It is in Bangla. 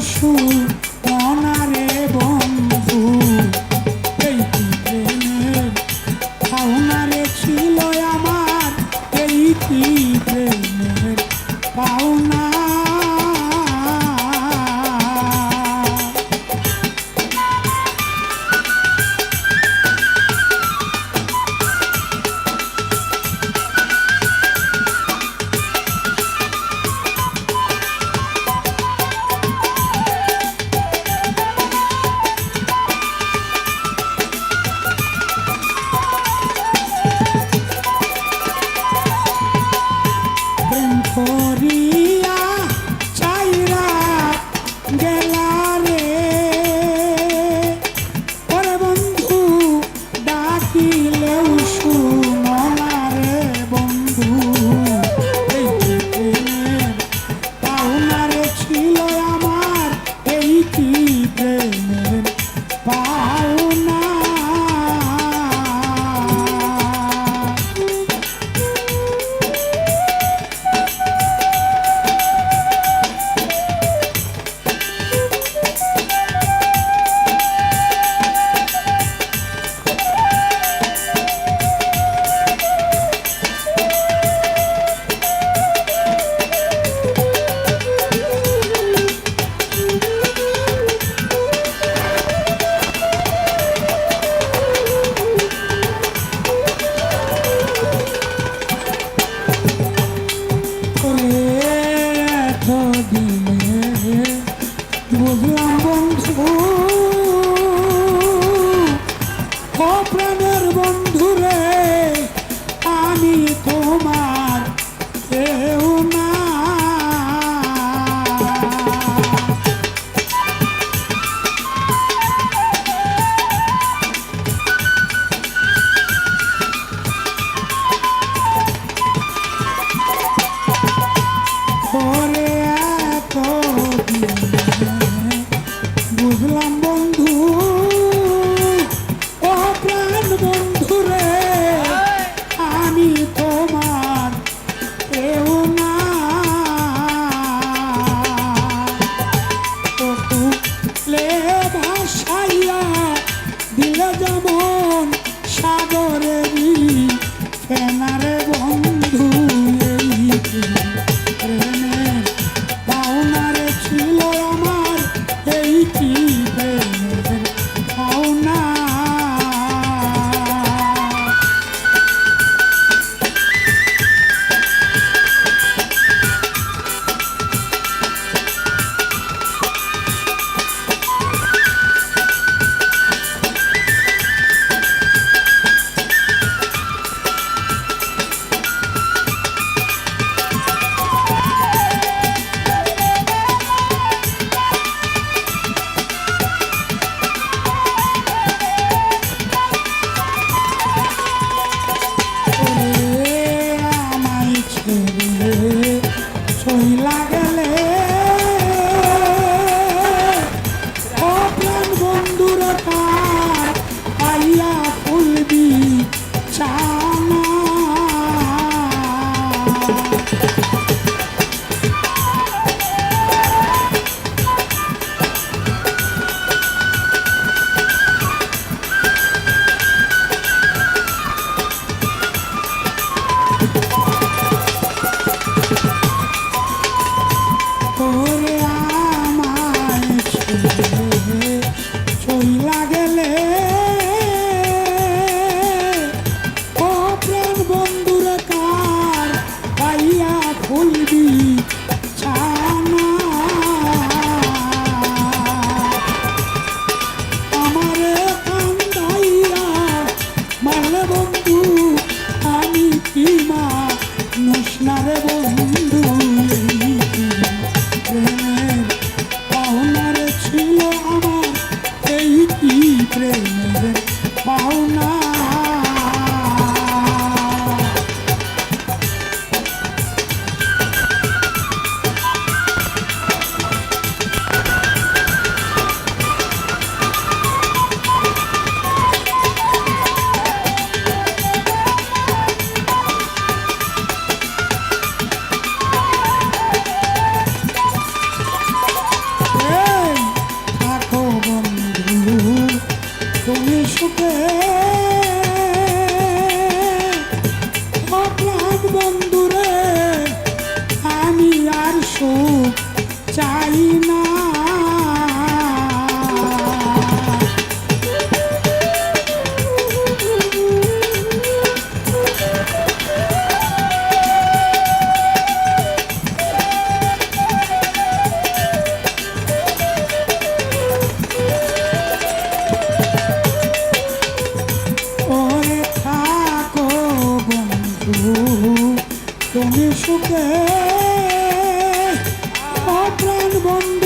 ah ওরে আমার চইলা গেলে ও প্রাণ বন্ধুর কার পাইয়া খুলবি বন্ধু আমি কি বন্ধু। তুমি সুখে প্রাণ বন্ধ